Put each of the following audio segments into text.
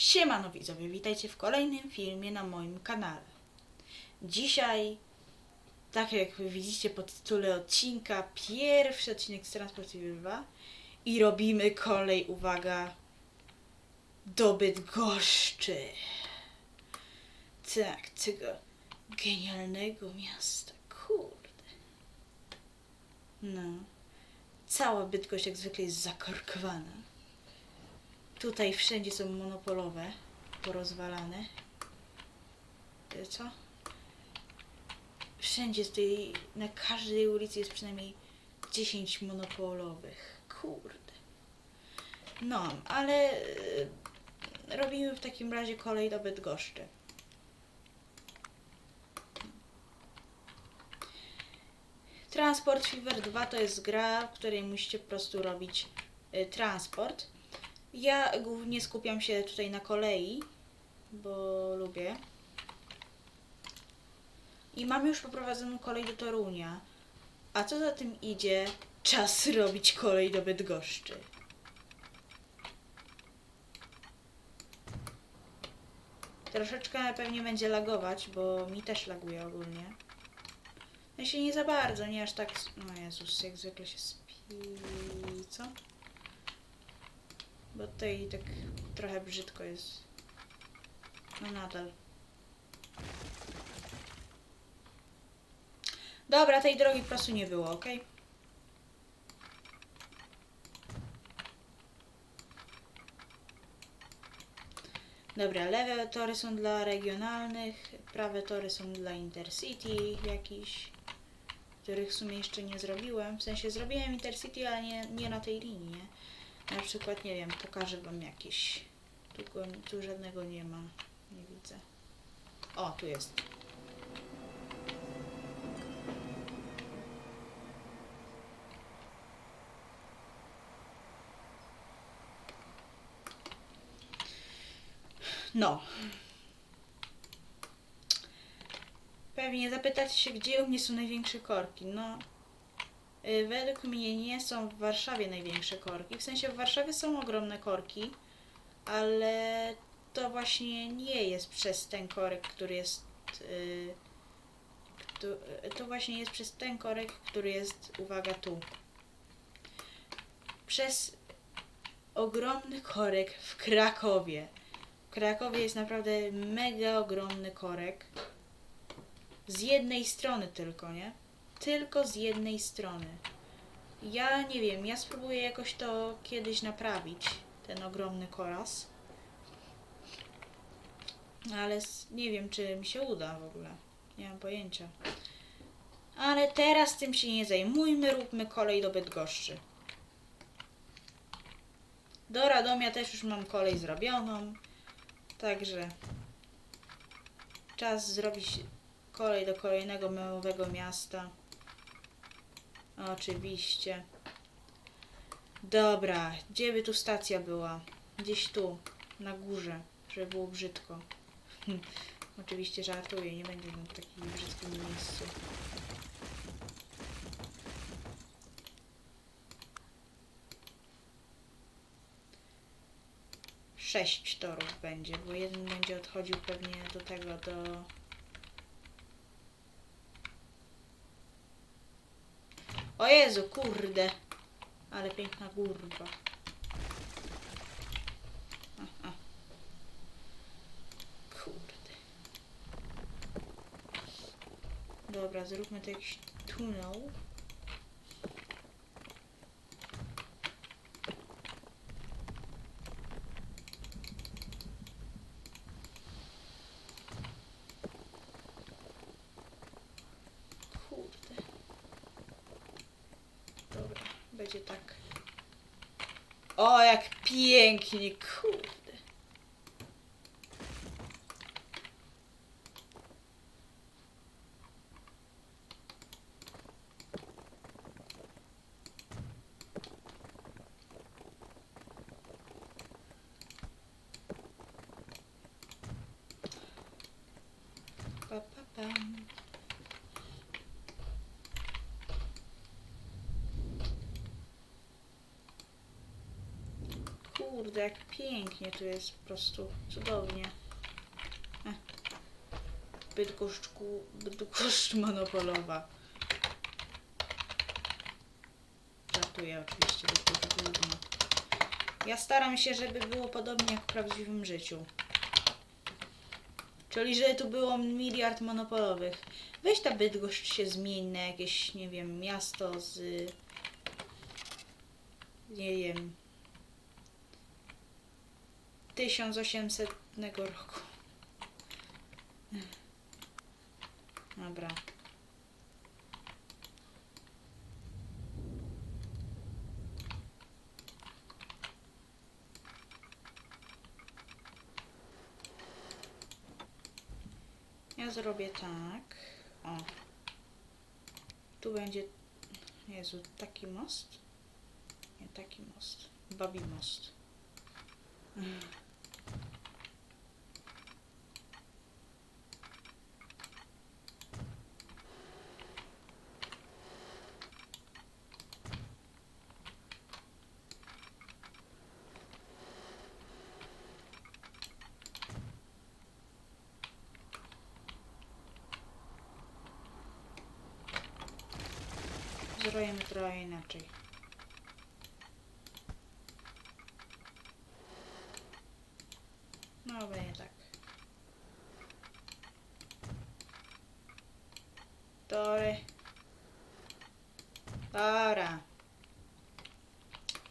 Siemano widzowie, witajcie w kolejnym filmie na moim kanale. Dzisiaj, tak jak widzicie po tytule odcinka, pierwszy odcinek z Transportive 2 i robimy kolej, uwaga, do Bydgoszczy. Tak, tego genialnego miasta, kurde. No, cała Bydgoszcz jak zwykle jest zakorkowana. Tutaj wszędzie są monopolowe, porozwalane. E, Co? Wszędzie z tej, na każdej ulicy jest przynajmniej 10 monopolowych. Kurde. No, ale e, robimy w takim razie kolej do Bydgoszczy. Transport Fever 2 to jest gra, w której musicie po prostu robić y, transport. Ja głównie skupiam się tutaj na kolei, bo lubię. I mam już poprowadzoną kolej do Torunia. A co za tym idzie, czas robić kolej do Bydgoszczy. Troszeczkę pewnie będzie lagować, bo mi też laguje ogólnie. Ja się nie za bardzo, nie aż tak... No Jezus, jak zwykle się spi... Co? Bo tutaj tak trochę brzydko jest. No nadal. Dobra, tej drogi po prostu nie było, ok? Dobra, lewe tory są dla regionalnych, prawe tory są dla Intercity jakiś, których w sumie jeszcze nie zrobiłem. W sensie zrobiłem Intercity, ale nie, nie na tej linii, nie? Na przykład, nie wiem, pokażę wam jakieś. Tu, tu żadnego nie ma. Nie widzę. O, tu jest. No. Pewnie zapytacie się, gdzie u mnie są największe korki. No, według mnie nie są w Warszawie największe korki. W sensie w Warszawie są ogromne korki, ale to właśnie nie jest przez ten korek, który jest. y, któ- to właśnie jest przez ten korek, który jest, uwaga, tu. Przez ogromny korek w Krakowie. W Krakowie jest naprawdę mega ogromny korek. Z jednej strony tylko, nie? Tylko z jednej strony. Ja nie wiem, ja spróbuję jakoś to kiedyś naprawić, ten ogromny koraz. Ale nie wiem, czy mi się uda w ogóle. Nie mam pojęcia. Ale teraz tym się nie zajmujmy, róbmy kolej do Bydgoszczy. Do Radomia też już mam kolej zrobioną. Także czas zrobić kolej do kolejnego małego miasta. Oczywiście. Dobra, gdzie by tu stacja była? Gdzieś tu, na górze, żeby było brzydko. Oczywiście żartuję, nie będzie w takim brzydkim miejscu. Sześć torów będzie, bo jeden będzie odchodził pewnie do tego, do... O Jezu, kurde! Ale piękna górba. A, a. Kurde. Dobra, zróbmy tu jakiś tunel. Kurde. Dobra, będzie tak. O, jak pięknie, kurde. Pa, pa, pam. Kurde. Jak pięknie tu jest, po prostu cudownie. Eh. Bydgoszczku, Bydgoszcz monopolowa. Żartuję oczywiście, bo to trudno. Ja staram się, żeby było podobnie jak w prawdziwym życiu. Czyli, że tu było miliard monopolowych. Weź ta Bydgoszcz się zmień na jakieś, nie wiem, miasto z... Nie wiem... 1800 roku. Dobra. Ja zrobię tak. O. Tu będzie. Jezu, taki most? Nie, taki most. Babi most. Mm. Zrobimy trochę inaczej. No, będzie tak. Tory. Dobra.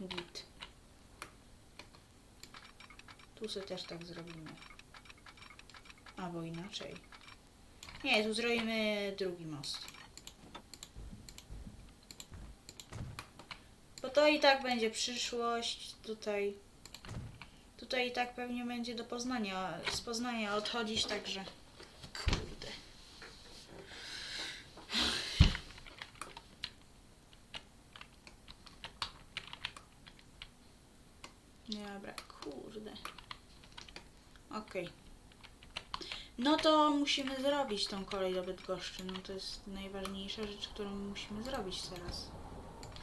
Git. Tu sobie też tak zrobimy. Albo inaczej. Nie, tu zrobimy drugi most. To i tak będzie przyszłość. Tutaj. Tutaj i tak pewnie będzie do Poznania. Z Poznania odchodzić, także. Kurde. Dobra, kurde. Okej. No to musimy zrobić tą kolej do Bydgoszczy. No to jest najważniejsza rzecz, którą musimy zrobić teraz.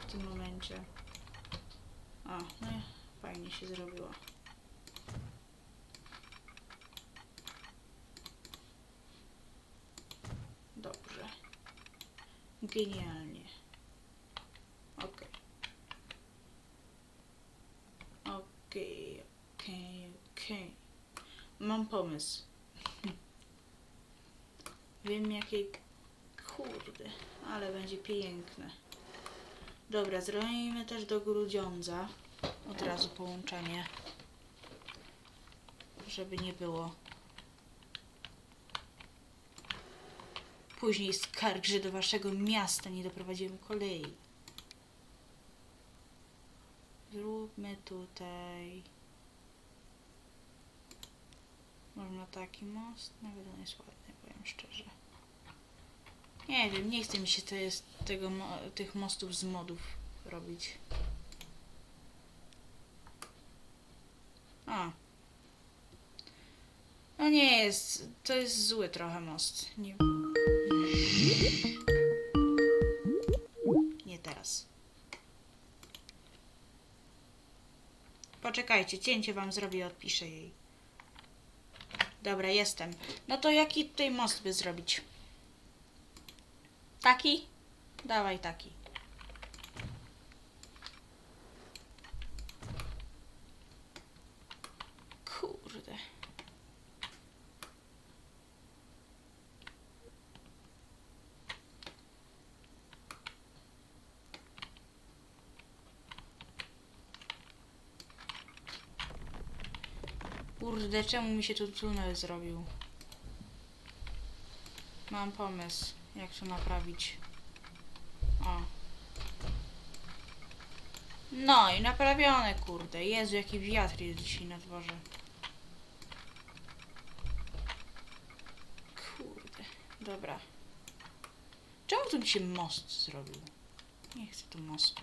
W tym momencie. O, no fajnie się zrobiło. Dobrze. Genialnie. Okej. Okej, okej, okej. Mam pomysł. Wiem jakiej... Kurde, ale będzie piękne. Dobra, zrobimy też do Grudziądza od razu połączenie. Żeby nie było później skarg, że do waszego miasta nie doprowadziłem kolei. Zróbmy tutaj. Można taki most? Nawet on jest ładny, powiem szczerze. Nie wiem, nie chce mi się jest, tego, tych mostów z modów robić. A. No nie jest, to jest zły trochę most. Nie, nie teraz. Poczekajcie, cięcie wam zrobię odpiszę jej. Dobra, jestem. No to jaki tutaj most by zrobić? Taki? Dawaj taki. Kurde. Kurde, czemu mi się tu tunel zrobił? Mam pomysł, jak to naprawić. O. No i naprawione, kurde. Jezu, jaki wiatr jest dzisiaj na dworze. Kurde. Dobra. Czemu tu mi się most zrobił? Nie chcę tu mostu.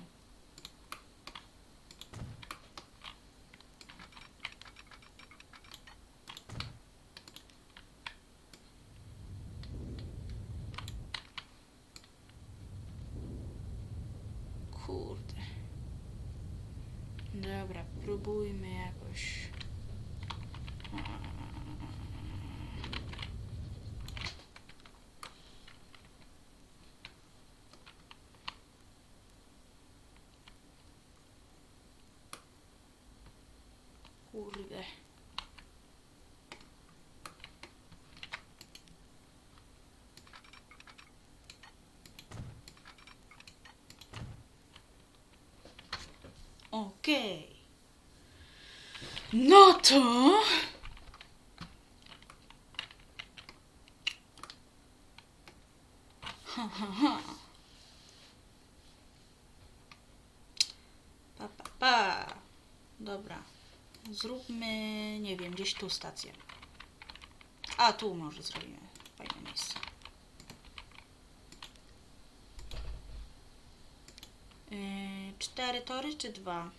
dobra próbujmy jakoś kurde. Okay. No to... Ha, ha, ha. Pa, pa, pa. Dobra. Zróbmy, nie wiem, gdzieś tu stację. A, tu może zrobimy. Fajne miejsce. Yy, cztery tory czy dwa?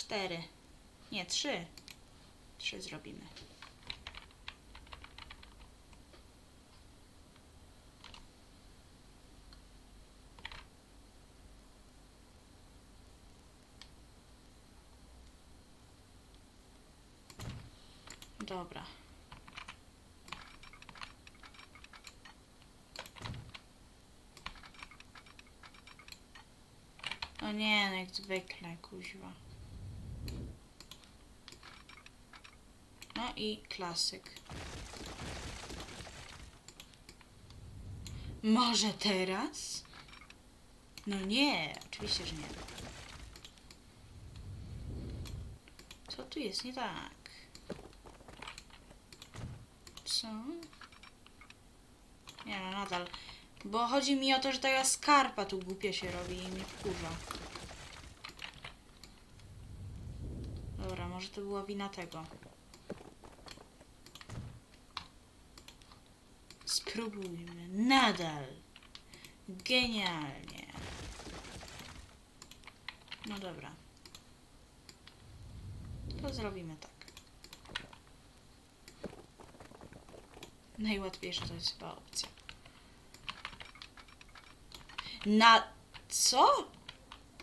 Cztery. Nie, trzy. Trzy zrobimy. Dobra. O nie, no jak zwykle, kuźwa. No i klasyk. Może teraz? No nie, oczywiście, że nie. Co tu jest nie tak? Co? Nie no, nadal. Bo chodzi mi o to, że taka skarpa tu głupia się robi i mnie wkurza. Dobra, może to była wina tego. Spróbujmy. Nadal. Genialnie. No dobra. To zrobimy tak. Najłatwiejsza to jest chyba opcja. Na co?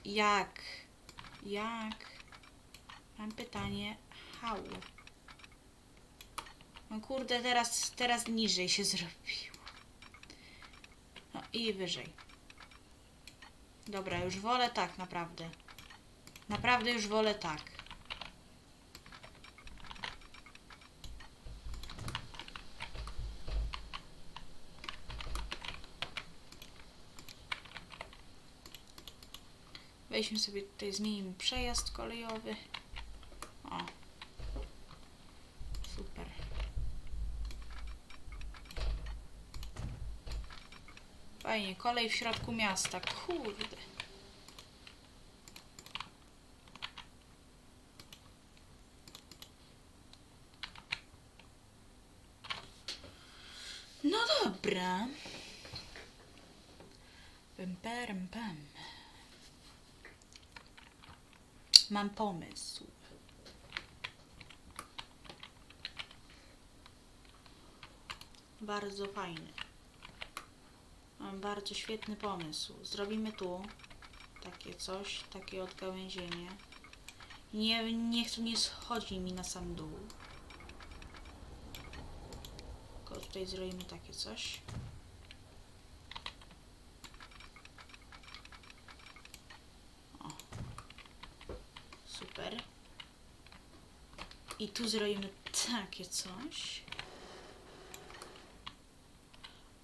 Jak? Jak? Mam pytanie. How? No kurde, teraz, teraz niżej się zrobiło. No i wyżej. Dobra, już wolę tak, naprawdę. Naprawdę już wolę tak. Weźmy sobie tutaj, zmienimy przejazd kolejowy. O. Super. Fajnie, kolej w środku miasta. Kurde. No dobra. Pem, pem, pem. Mam pomysł. Bardzo fajny. Mam bardzo świetny pomysł. Zrobimy tu takie coś, takie odgałęzienie. Nie, niech tu nie schodzi mi na sam dół. Tylko tutaj zrobimy takie coś. Super. I tu zrobimy takie coś.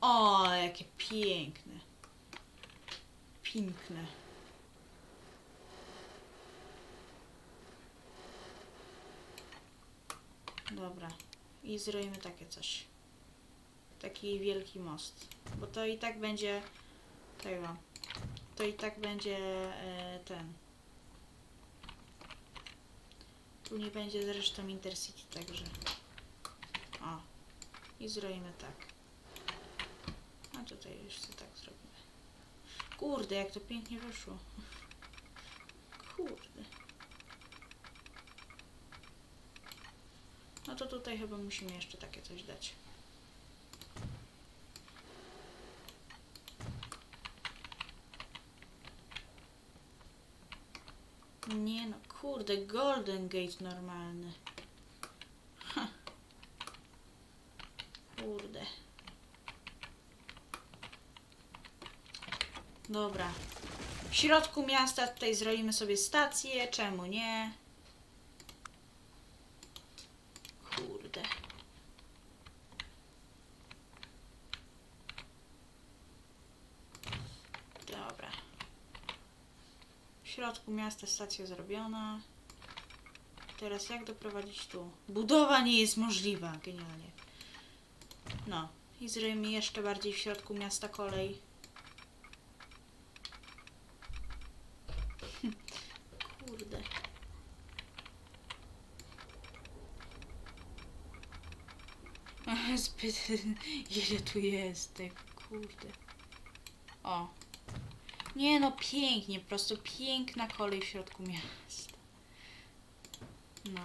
O, jakie piękne. Piękne. Dobra. I zrobimy takie coś. Taki wielki most. Bo to i tak będzie tego. To i tak będzie e, ten. Tu nie będzie zresztą Intercity, także. O. I zrobimy tak. Tutaj jeszcze tak zrobimy. Kurde, jak to pięknie wyszło. Kurde. No to tutaj chyba musimy jeszcze takie coś dać. Nie no, kurde, Golden Gate normalny. Ha. Kurde. Dobra. W środku miasta tutaj zrobimy sobie stację, czemu nie? Kurde. środku miasta stacja zrobiona. Teraz jak doprowadzić tu? Budowa nie jest możliwa. Genialnie. No. I zrobimy jeszcze bardziej w środku miasta kolej. Kurde. Ach, Zbyt... Ile tu jest kurde. O. Nie no, pięknie, po prostu piękna kolej w środku miasta. No.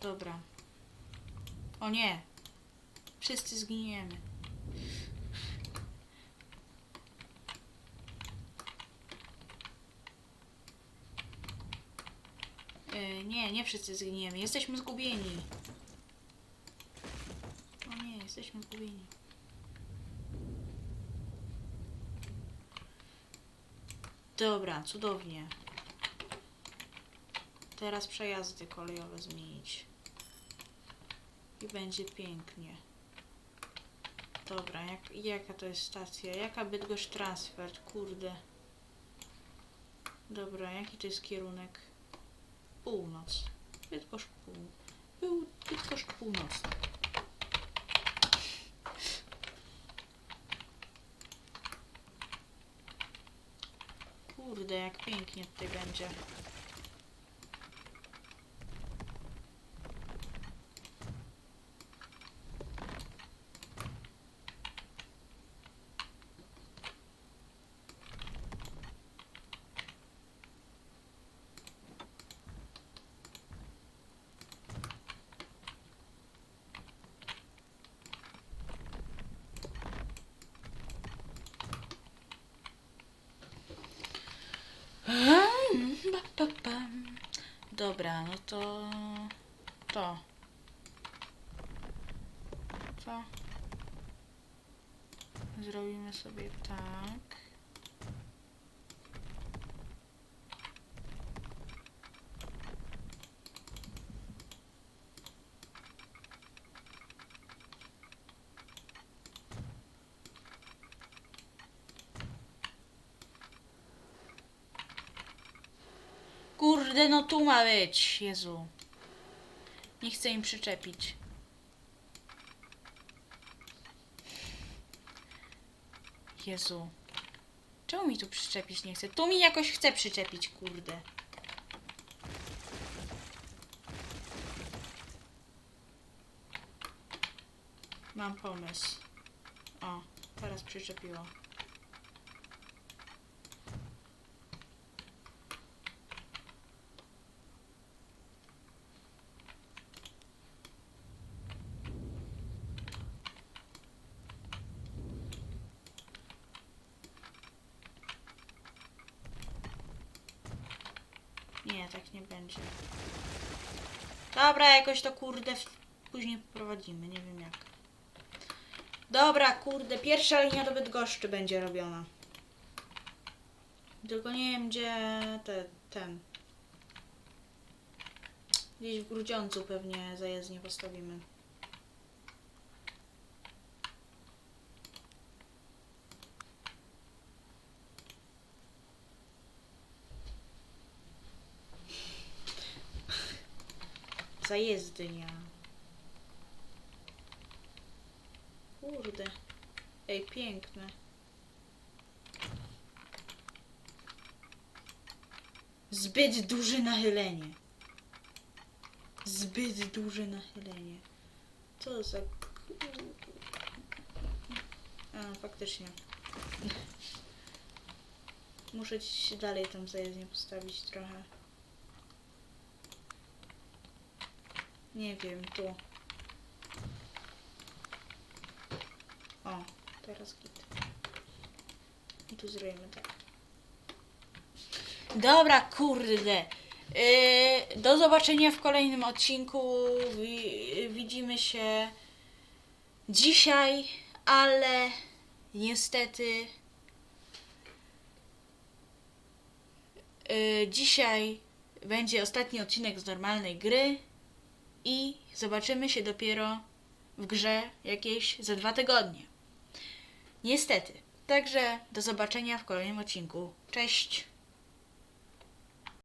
Dobra. O nie. Wszyscy zginiemy. E, nie, wszyscy zginiemy. Jesteśmy zgubieni. O nie, jesteśmy zgubieni. Dobra, cudownie. Teraz przejazdy kolejowe zmienić. I będzie pięknie. Dobra, jak, jaka to jest stacja? Jaka Bydgoszcz transfer? Kurde. Dobra, jaki to jest kierunek? Północ. Bydgoszcz pół. Był Bydgoszcz. Kurde, jak pięknie tutaj będzie. Ba, bam. Dobra, no to to. Co? Zrobimy sobie tak. Kurde, no tu ma być. Jezu. Nie chcę im przyczepić. Jezu. Czemu mi tu przyczepić nie chce? Tu mi jakoś chce przyczepić, kurde. Mam pomysł. O, teraz przyczepiło. Nie, tak nie będzie. Dobra, jakoś to kurde później poprowadzimy, nie wiem jak. Dobra, kurde, pierwsza linia do Bydgoszczy będzie robiona. Tylko nie wiem gdzie te, ten. Gdzieś w Grudziądzu pewnie zajezdnie postawimy. Zajezdnia. Kurde. Ej, piękne. Zbyt duże nachylenie. Zbyt duże nachylenie. Co za... A, faktycznie. Muszę ci dalej tam zajezdnie postawić trochę. Nie wiem, tu. O, teraz git. I tu zrobimy tak. Dobra, kurde. Yy, do zobaczenia w kolejnym odcinku. Wi- widzimy się dzisiaj, ale niestety yy, dzisiaj będzie ostatni odcinek z normalnej gry i zobaczymy się dopiero w grze jakieś za dwa tygodnie. Niestety. Także do zobaczenia w kolejnym odcinku. Cześć!